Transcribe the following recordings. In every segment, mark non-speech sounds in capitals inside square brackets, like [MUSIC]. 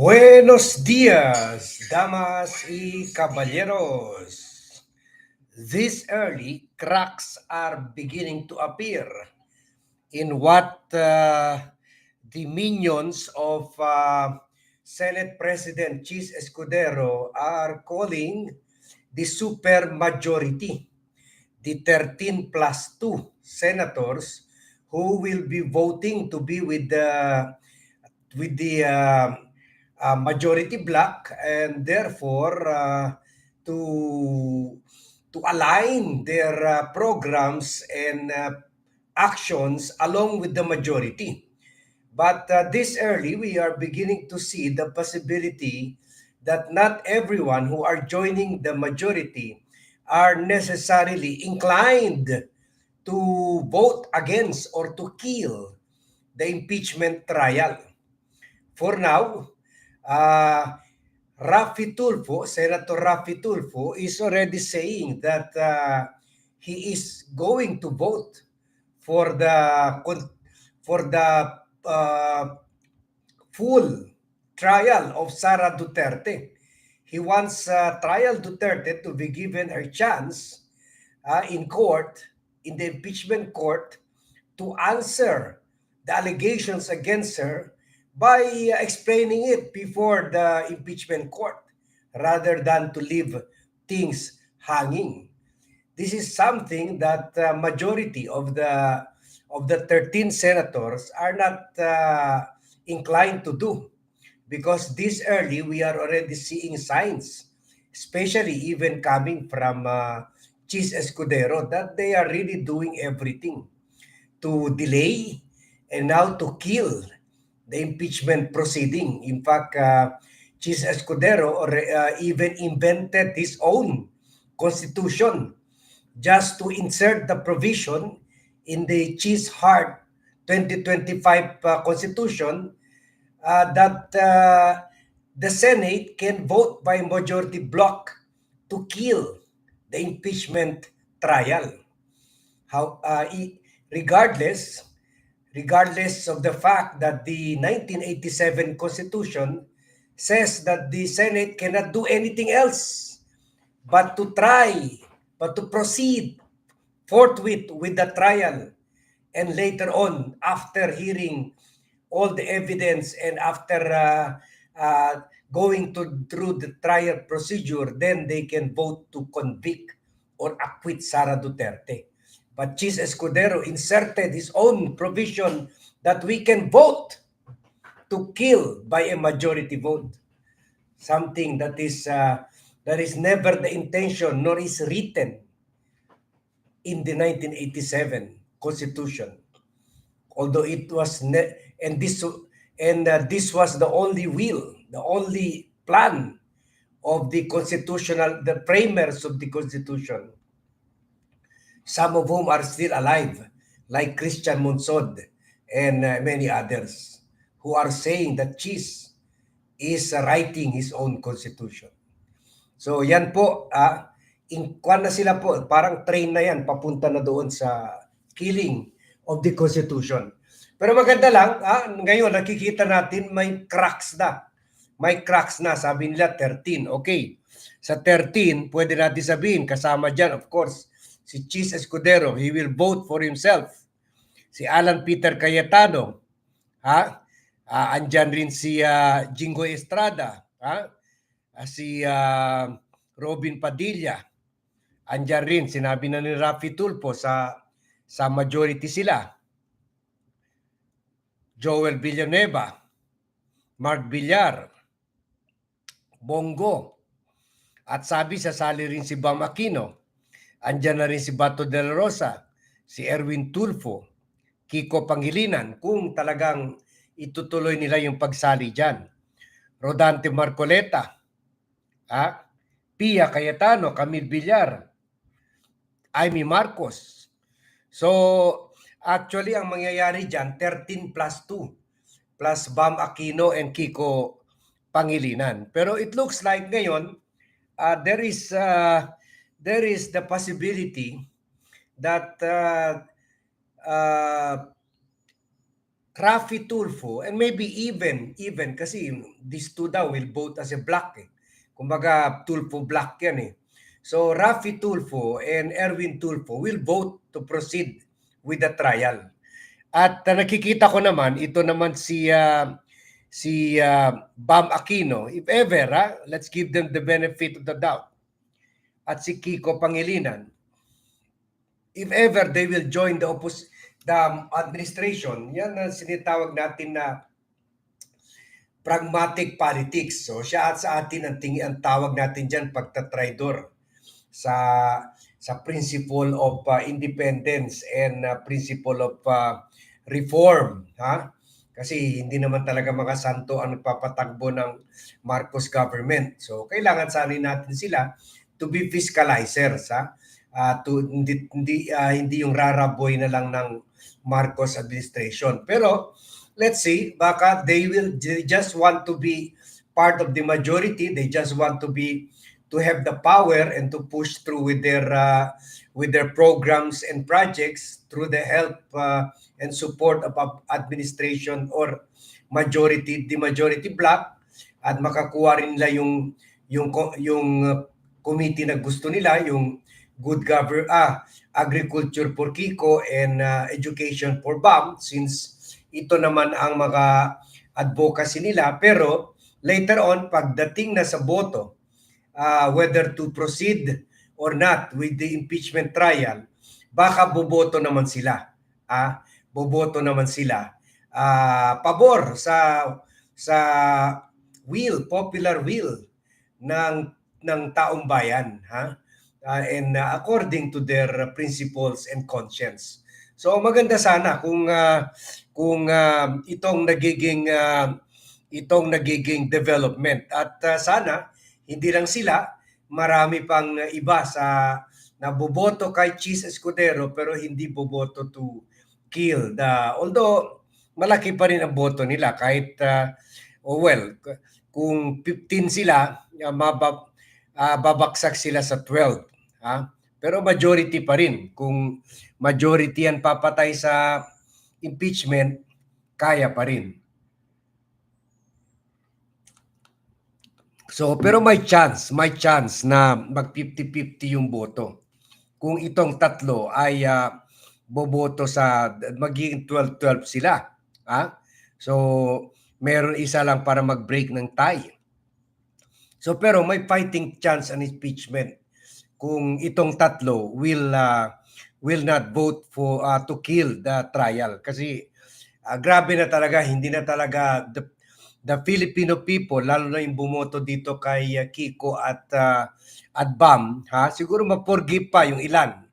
Buenos días, damas y caballeros. This early, cracks are beginning to appear in what uh, the minions of uh, Senate President Chis Escudero are calling the super majority, the 13 plus 2 senators who will be voting to be with the with the uh, uh, majority bloc and therefore uh, to to align their uh, programs and uh, actions along with the majority. But uh, this early, we are beginning to see the possibility that not everyone who are joining the majority are necessarily inclined to vote against or to kill the impeachment trial. For now, uh, Rafi Tulfo, Senator Rafi Tulfo, is already saying that uh, he is going to vote for the for the uh, full trial of Sara Duterte. He wants uh, trial Duterte to be given a chance uh, in court, in the impeachment court, to answer the allegations against her by explaining it before the impeachment court rather than to leave things hanging. This is something that uh, majority of the of the 13 senators are not uh, inclined to do because this early we are already seeing signs especially even coming from uh, Chis Escudero that they are really doing everything to delay and now to kill the impeachment proceeding. In fact, uh, Chis Escudero uh, even invented his own constitution just to insert the provision in the Cheese Heart 2025 uh, constitution uh, that uh, the Senate can vote by majority block to kill the impeachment trial. How, uh, regardless, regardless of the fact that the 1987 Constitution says that the Senate cannot do anything else but to try, but to proceed forthwith with the trial. And later on, after hearing all the evidence and after uh, uh, going to, through the trial procedure, then they can vote to convict or acquit Sara Duterte. But Chis Escudero inserted his own provision that we can vote to kill by a majority vote. Something that is uh, that is never the intention nor is written in the 1987 Constitution. Although it was ne- and this and uh, this was the only will, the only plan of the constitutional, the framers of the Constitution some of whom are still alive, like Christian Monsod and uh, many others, who are saying that Cheese is uh, writing his own constitution. So yan po, uh, in, na sila po, parang train na yan, papunta na doon sa killing of the constitution. Pero maganda lang, ah, ngayon nakikita natin may cracks na. May cracks na, sabi nila 13. Okay, sa 13, pwede natin sabihin, kasama dyan, of course, si Chis Escudero, he will vote for himself. Si Alan Peter Cayetano, ha? Uh, andyan rin si uh, Jingo Estrada, ha? Uh, si uh, Robin Padilla. Andyan rin, sinabi na ni Rafi Tulpo sa sa majority sila. Joel Villanueva, Mark Villar, Bongo. At sabi sasali rin si Bam Aquino. Andiyan na rin si Bato de la Rosa, si Erwin Tulfo, Kiko Pangilinan, kung talagang itutuloy nila yung pagsali dyan. Rodante Marcoleta, ha? Pia Cayetano, Camille Villar, Amy Marcos. So, actually, ang mangyayari dyan, 13 plus 2, plus Bam Aquino and Kiko Pangilinan. Pero it looks like ngayon, uh, there is uh, there is the possibility that uh, uh, Rafi Tulfo and maybe even even kasi these two daw will vote as a block eh. Kumbaga Tulfo block yan eh. So Rafi Tulfo and Erwin Tulfo will vote to proceed with the trial. At uh, nakikita ko naman ito naman si uh, si uh, Bam Aquino if ever ah, let's give them the benefit of the doubt. At si Kiko Pangilinan if ever they will join the oppos the administration, yan ang sinitawag natin na pragmatic politics. So siya at sa atin ang tingi ang tawag natin diyan pagtatraidor sa sa principle of uh, independence and uh, principle of uh, reform, ha? Kasi hindi naman talaga mga santo ang nagpapatakbo ng Marcos government. So kailangan sana natin sila to be fiscalizers, ha? Uh, to hindi hindi, uh, hindi yung raraboy na lang ng Marcos administration. Pero let's see, baka they will they just want to be part of the majority. They just want to be to have the power and to push through with their uh, with their programs and projects through the help uh, and support of administration or majority the majority bloc at makakuha rin nila yung yung yung committee na gusto nila yung good govern ah agriculture for Kiko and uh, education for BAM since ito naman ang mga advocacy nila. Pero later on pagdating na sa boto uh, whether to proceed or not with the impeachment trial baka boboto naman sila ah boboto naman sila ah pabor sa sa will popular will ng ng taong bayan ha uh, and uh, according to their principles and conscience. So maganda sana kung uh, kung uh, itong nagiging uh, itong nagiging development at uh, sana hindi lang sila marami pang iba sa naboboto kay Cheese Escudero pero hindi boboto to kill the although malaki pa rin ang boto nila kahit uh, oh well kung 15 sila uh, mabab, uh, babaksak sila sa 12 Ha? Pero majority pa rin. Kung majority yan papatay sa impeachment, kaya pa rin. So, pero may chance, may chance na mag 50-50 yung boto. Kung itong tatlo ay uh, boboto sa magiging 12-12 sila. Ha? So, meron isa lang para mag-break ng tie. So, pero may fighting chance an impeachment kung itong tatlo will uh, will not vote for uh, to kill the trial. Kasi uh, grabe na talaga hindi na talaga the, the Filipino people lalo na yung bumoto dito kay uh, Kiko at uh, at Bam ha? Siguro ma-forgive pa yung ilan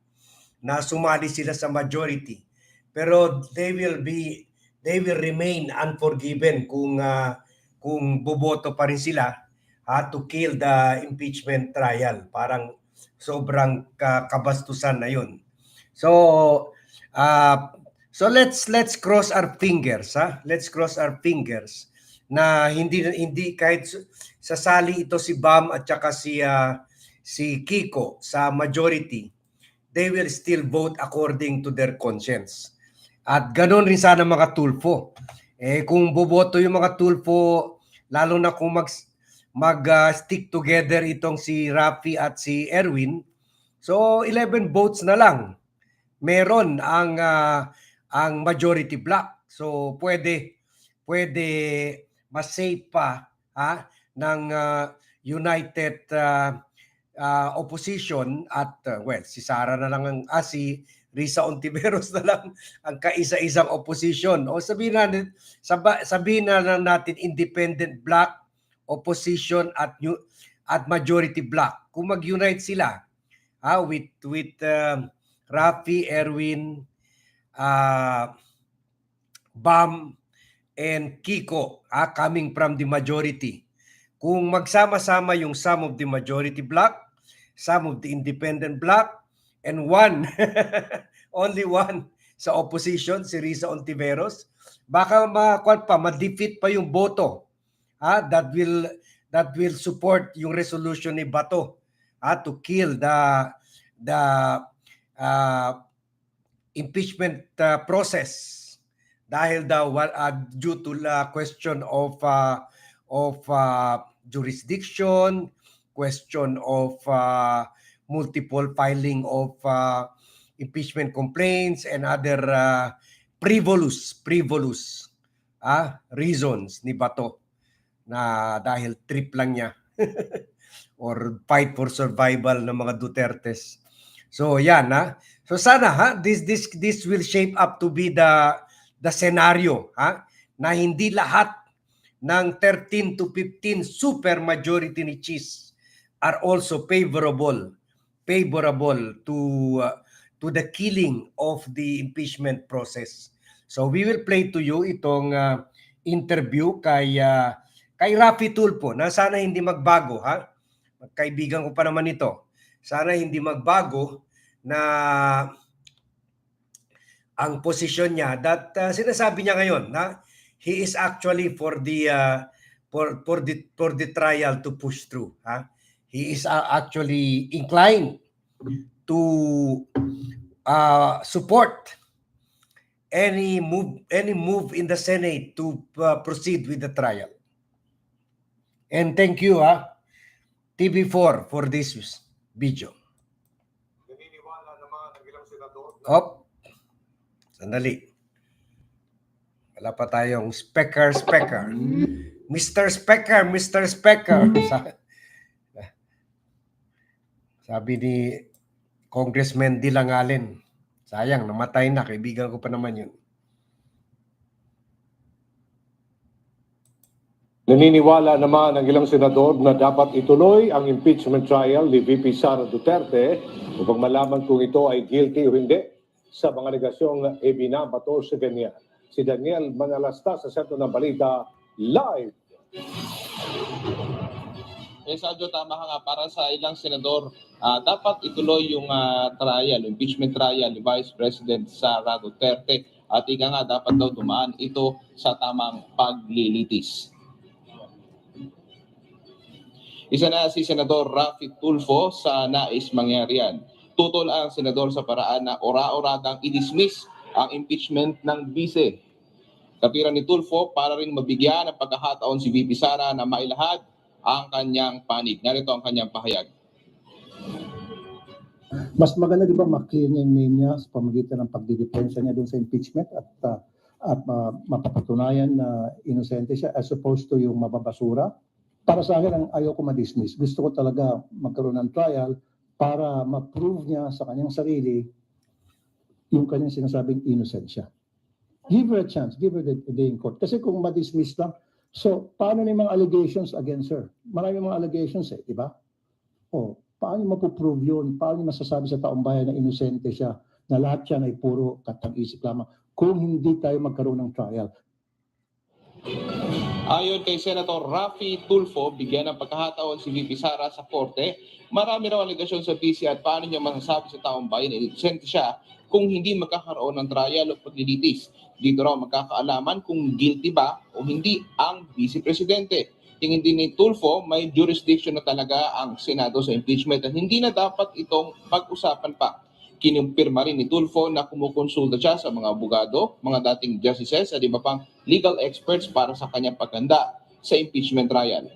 na sumali sila sa majority. Pero they will be they will remain unforgiven kung uh, kung boboto pa rin sila ha to kill the impeachment trial parang sobrang kabastusan na yun. So, uh, so let's let's cross our fingers, ha? Let's cross our fingers na hindi hindi kahit sasali ito si Bam at saka si uh, si Kiko sa majority, they will still vote according to their conscience. At ganoon rin sana mga tulfo. Eh kung boboto yung mga tulfo, lalo na kung mag mag-stick uh, together itong si Rafi at si Erwin. So 11 votes na lang. Meron ang uh, ang majority block. So pwede pwede mas safe pa ha ng uh, united uh, uh, opposition at uh, well si Sara na lang ang ah, si Risa Ontiveros [LAUGHS] na lang ang kaisa-isang opposition o sabihin natin sabihin na lang natin independent block opposition at new at majority block kung mag-unite sila ah, with with uh, Rafi, Erwin, uh, Bam and Kiko ah, coming from the majority. Kung magsama-sama yung some of the majority block, some of the independent block, and one, [LAUGHS] only one sa opposition, si Risa Ontiveros, baka makuan pa, ma-defeat pa yung boto ah, that will that will support yung resolution ni Bato ah, to kill the the uh, impeachment uh, process. Dahil daw uh, due to the question of uh, of uh, jurisdiction, question of uh, multiple filing of uh, impeachment complaints and other uh, frivolous frivolous ah reasons ni Bato na dahil trip lang niya [LAUGHS] or fight for survival ng mga Dutertes. So yan ha. So sana ha this this this will shape up to be the the scenario ha na hindi lahat ng 13 to 15 super majority ni Cheese are also favorable favorable to uh, to the killing of the impeachment process. So we will play to you itong uh, interview kay uh, kay Rafi Tulfo na sana hindi magbago ha. Kaibigan ko pa naman ito. Sana hindi magbago na ang posisyon niya that uh, sinasabi niya ngayon na he is actually for the uh, for for the for the trial to push through ha he is uh, actually inclined to uh, support any move any move in the senate to uh, proceed with the trial and thank you ha TV4 for this video Naniniwala naman ang ilang senador na Hop. Sandali. Wala pa tayong specker, specker. Mr. Specker, Mr. Specker. [LAUGHS] Sa- Sabi ni Congressman Dilangalin. Sayang, namatay na. Kaibigan ko pa naman yun. Naniniwala naman ang ilang senador na dapat ituloy ang impeachment trial ni VP Sara Duterte upang malaman kung ito ay guilty o hindi sa mga negasyong ibinabato si Daniel. Si Daniel Manalasta sa sentro ng balita live. Eh, Sadyo, tama ka nga, para sa ilang senador, ah, dapat ituloy yung ah, trial, impeachment trial ni Vice President Sara Duterte. At ika nga, dapat daw dumaan ito sa tamang paglilitis. Isa na si Senador Rafi Tulfo sa nais mangyari yan. Tutol ang senador sa paraan na ora-oradang i-dismiss ang impeachment ng vice. Katwiran ni Tulfo para rin mabigyan ng pagkakataon si VP Sara na mailahad ang kanyang panig. Narito ang kanyang pahayag. mas maganda di ba name niya sa pamagitan ng pagdidepensa niya doon sa impeachment at uh, at uh, mapapatunayan na inosente siya as opposed to yung mababasura. Para sa akin, ang ayaw ko ma-dismiss. Gusto ko talaga magkaroon ng trial para ma-prove niya sa kanyang sarili yung kanyang sinasabing innocent siya. Give her a chance. Give her the day in court. Kasi kung ma-dismiss lang, so paano na yung mga allegations against her? Marami mga allegations eh, di ba? O, paano mapoprove yun? Paano masasabi sa taong bayan na inosente siya? Na lahat yan ay puro katang-isip lamang kung hindi tayo magkaroon ng trial. Ayon kay Senator Rafi Tulfo, bigyan ng pagkakataon si VP Sara sa korte. Marami raw aligasyon sa PC at paano niya masasabi sa taong bayan na inosente siya kung hindi magkakaroon ng trial o paglilitis. Dito raw magkakaalaman kung guilty ba o hindi ang Vice Presidente. Tingin din ni Tulfo, may jurisdiction na talaga ang Senado sa impeachment at hindi na dapat itong pag-usapan pa. Kinumpirma rin ni Tulfo na kumukonsulta siya sa mga abogado, mga dating justices at iba pang legal experts para sa kanyang paganda sa impeachment trial.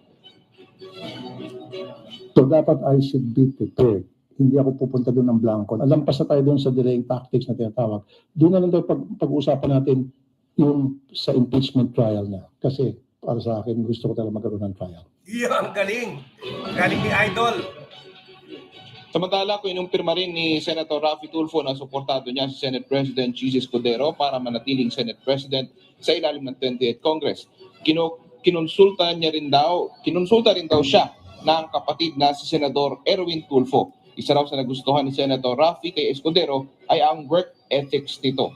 So dapat I should be prepared. Hindi ako pupunta doon ng blanco. Alampas na tayo doon sa delaying tactics na tinatawag. Doon na lang tayo pag, pag-uusapan natin yung sa impeachment trial niya. Kasi para sa akin, gusto ko talaga magkaroon ng trial. Iyo, ang galing. Ang galing ni Idol. Samantala, kinumpirma rin ni Senator Rafi Tulfo na suportado niya si Senate President Chis Escudero para manatiling Senate President sa ilalim ng 28th Congress. Kino, kinonsulta niya rin daw, kinonsulta rin daw siya ng kapatid na si Senador Erwin Tulfo. Isa raw sa nagustuhan ni Senator Rafi kay Escudero ay ang work ethics nito.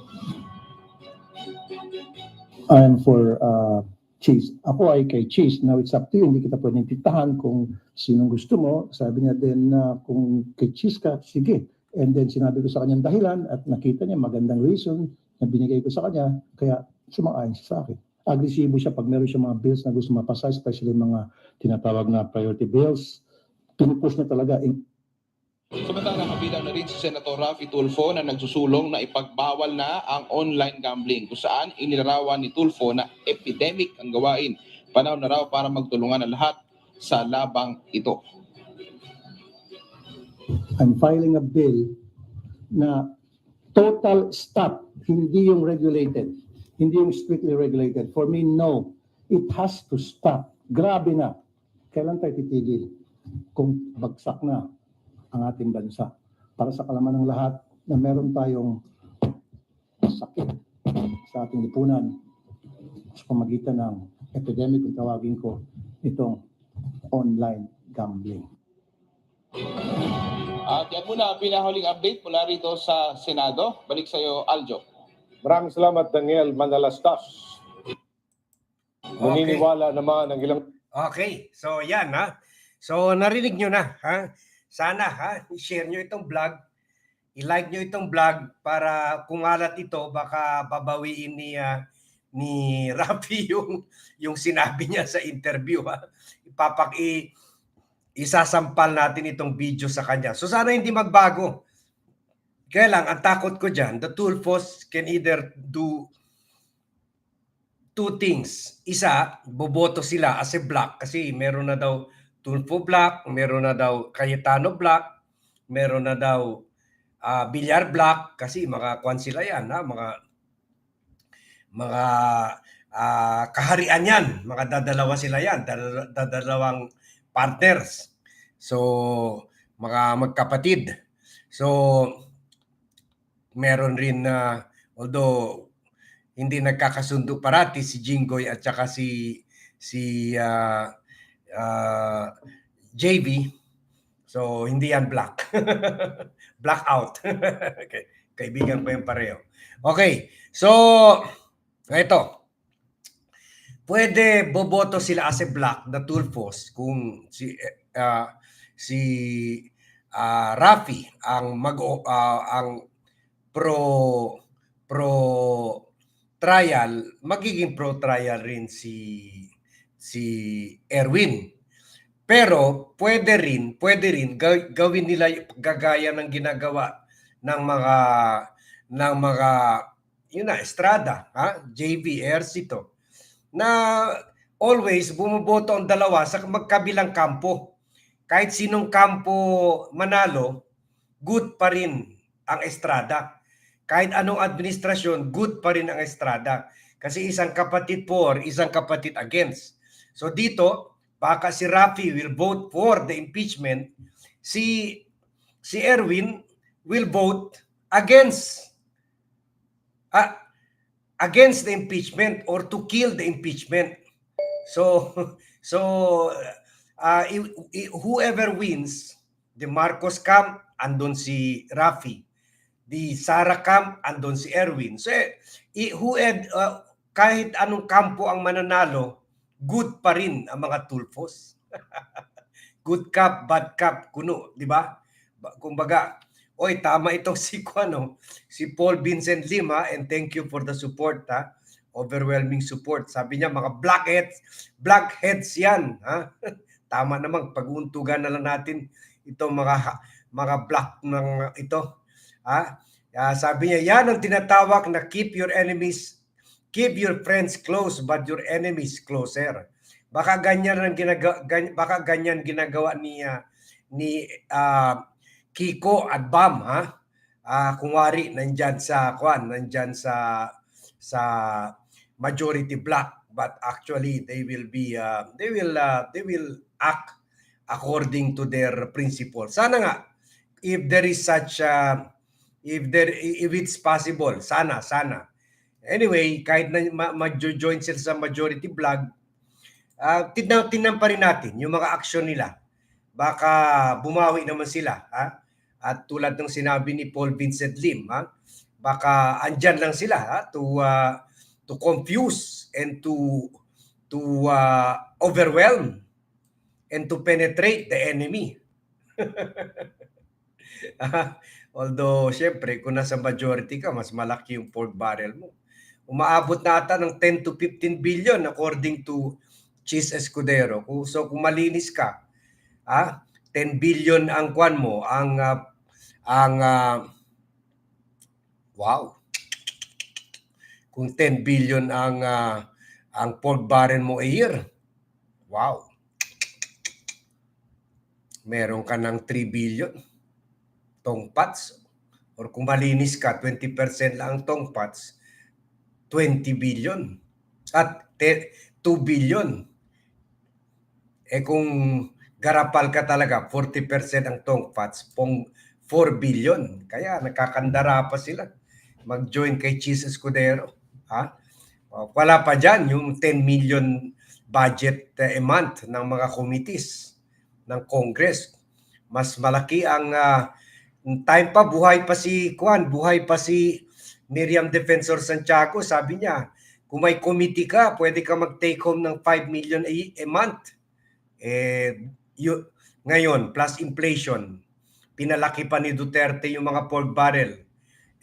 I'm for uh, cheese. Ako ay kay cheese. Now it's up to you. Hindi kita pwedeng titahan kung sinong gusto mo. Sabi niya din na kung kay cheese ka, sige. And then sinabi ko sa kanyang dahilan at nakita niya magandang reason na binigay ko sa kanya. Kaya sumang-ayon siya sa akin. Agresibo siya pag meron siya mga bills na gusto mapasa, especially mga tinatawag na priority bills. Pinupush niya talaga. In- Samantala, kabilang na rin si Senator Rafi Tulfo na nagsusulong na ipagbawal na ang online gambling kung saan inilarawan ni Tulfo na epidemic ang gawain. Panahon na raw para magtulungan ang lahat sa labang ito. I'm filing a bill na total stop, hindi yung regulated, hindi yung strictly regulated. For me, no. It has to stop. Grabe na. Kailan tayo titigil? Kung bagsak na ang ating bansa. Para sa kalaman ng lahat na meron tayong sakit sa ating lipunan sa pamagitan ng epidemic, kung tawagin ko, itong online gambling. At yan muna ang pinahuling update mula rito sa Senado. Balik sa iyo, Aljo. Maraming salamat Daniel Manalastas. Naniniwala naman ang ilang Okay, so yan ha. So narinig nyo na ha. Sana ha, i-share nyo itong vlog. I-like nyo itong vlog para kung alat ito baka babawiin ni ah, ni [LAUGHS] Rafi yung yung sinabi niya sa interview ha. Ipapak i isasampal natin itong video sa kanya. So sana hindi magbago. Kaya lang, ang takot ko dyan, the Tulfos can either do two things. Isa, boboto sila as a block kasi meron na daw Tulfo block, meron na daw Cayetano block, meron na daw ah, Bilyar block kasi mga kwan sila yan, ha? mga mga ah, kaharian yan, mga dadalawa sila yan, dal- dadalawang partners. So, mga magkapatid. So, meron rin na although hindi nagkakasundo parati si Jinggoy at saka si si ah, ah, JV. So hindi yan black. [LAUGHS] black out. [LAUGHS] okay. Kaibigan ko yung pareho. Okay. So ito. Pwede boboto sila as a black na Tulfos kung si ah, si ah, Rafi ang mag ah, ang pro pro trial, magiging pro trial rin si si Erwin. Pero pwede rin, pwede rin gaw- gawin nila gagaya ng ginagawa ng mga ng mga yun na Estrada, ha? JV Ercito na always bumuboto ang dalawa sa magkabilang kampo. Kahit sinong kampo manalo, good pa rin ang Estrada kahit anong administrasyon, good pa rin ang Estrada. Kasi isang kapatid for, isang kapatid against. So dito, baka si Rafi will vote for the impeachment, si si Erwin will vote against ah, against the impeachment or to kill the impeachment. So [LAUGHS] so uh, whoever wins, the Marcos camp, andon si Rafi di Sara Camp, andon si Erwin. So, eh, who had, uh, kahit anong kampo ang mananalo, good pa rin ang mga tulfos. [LAUGHS] good cup, bad cup, kuno, di ba? Ba- Kumbaga, oy, tama itong [LAUGHS] si Kuano, si Paul Vincent Lima, and thank you for the support, ha? Overwhelming support. Sabi niya, mga blackheads, blackheads yan, ha? [LAUGHS] tama namang pag-uuntugan na lang natin itong mga mga black ng ito Ha? Ah, sabi niya, yan ang tinatawag na keep your enemies, keep your friends close but your enemies closer. Baka ganyan ang ginagawa, baka ganyan ginagawa ni ah, ni ah, Kiko at Bam ha. Ah, kunwari nandiyan sa kwan, nandiyan sa sa majority black but actually they will be ah, they will ah, they will act according to their principles. Sana nga if there is such a if there if it's possible sana sana anyway kahit na ma- ma-join sila sa majority vlog uh, tignan, tignan pa rin natin yung mga aksyon nila. Baka bumawi naman sila ha? At tulad ng sinabi ni Paul Vincent Lim ha? Baka andyan lang sila ha? To uh, to confuse and to to uh, overwhelm and to penetrate the enemy. [LAUGHS] Although, syempre, kung nasa majority ka, mas malaki yung pork barrel mo. Umaabot na ata ng 10 to 15 billion according to Cheese Escudero. So, kung malinis ka, ah, 10 billion ang kwan mo, ang ah, ang ah, wow. Kung 10 billion ang ah, ang pork barrel mo a year. Wow. Meron ka ng 3 billion tongpats or kung malinis ka 20% lang ang tongpats 20 billion at te- 2 billion. Eh kung garapal ka talaga 40% ang tongpats pong 4 billion. Kaya nakakandara pa sila. Mag-join kay Cheese Escudero ha? Uh, wala pa dyan yung 10 million budget uh, a month ng mga committees ng Congress. Mas malaki ang ah, time pa buhay pa si Kwan, buhay pa si Miriam Defensor Santiago, sabi niya, kung may committee ka, pwede ka mag-take home ng 5 million a, a month. Eh, yu- ngayon, plus inflation, pinalaki pa ni Duterte yung mga pork barrel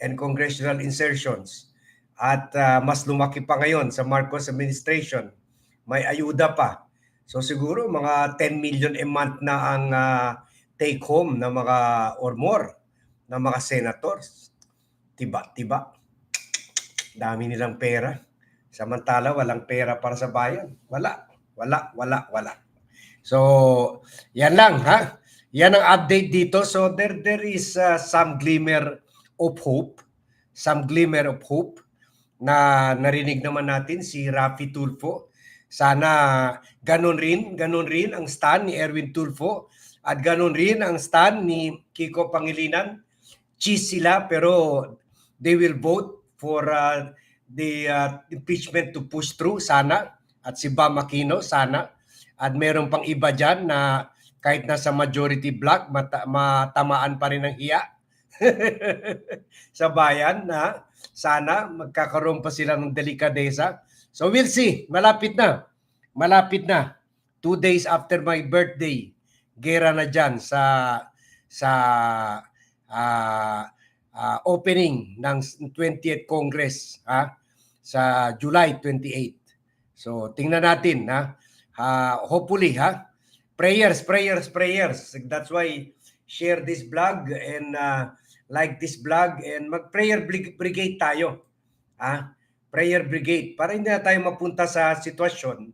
and congressional insertions. At ah, mas lumaki pa ngayon sa Marcos administration. May ayuda pa. So siguro mga 10 million a month na ang ah, take home ng mga or more ng mga senators. Tiba, tiba. Dami nilang pera. Samantala, walang pera para sa bayan. Wala, wala, wala, wala. So, yan lang ha. Yan ang update dito. So there there is uh, some glimmer of hope, some glimmer of hope na narinig naman natin si Rafi Tulfo. Sana ganun rin, ganun rin ang stand ni Erwin Tulfo at ganun rin ang stand ni Kiko Pangilinan. Cheese sila pero they will vote for uh, the uh, impeachment to push through sana at si Bam Aquino sana at meron pang iba dyan na kahit nasa majority block mata- matamaan pa rin ng hiya [LAUGHS] sa bayan na sana magkakaroon pa sila ng delikadesa. So we'll see. Malapit na. Malapit na. Two days after my birthday, gera na dyan sa sa ah, ah, opening ng 20th Congress ha, sa July 28. So tingnan natin ha. Ah, hopefully ha. Prayers, prayers, prayers. That's why share this vlog and ah, like this vlog and mag-prayer brig- brigade tayo. Ah, prayer brigade para hindi na tayo mapunta sa sitwasyon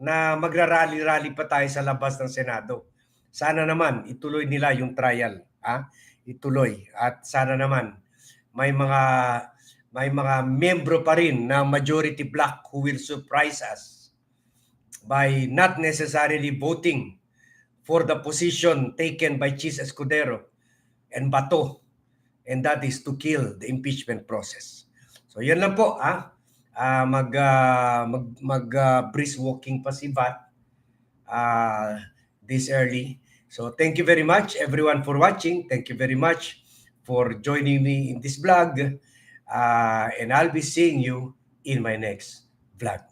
na magrarally-rally pa tayo sa labas ng Senado. Sana naman ituloy nila yung trial, ah, ituloy at sana naman may mga may mga membro pa rin na majority block who will surprise us by not necessarily voting for the position taken by Chis Escudero and Bato and that is to kill the impeachment process. So yan lang po ah. Ah, mag ah, mag mag ah, brisk walking pa si Bat ah, this early. So thank you very much everyone for watching. Thank you very much for joining me in this vlog. Ah, and I'll be seeing you in my next vlog.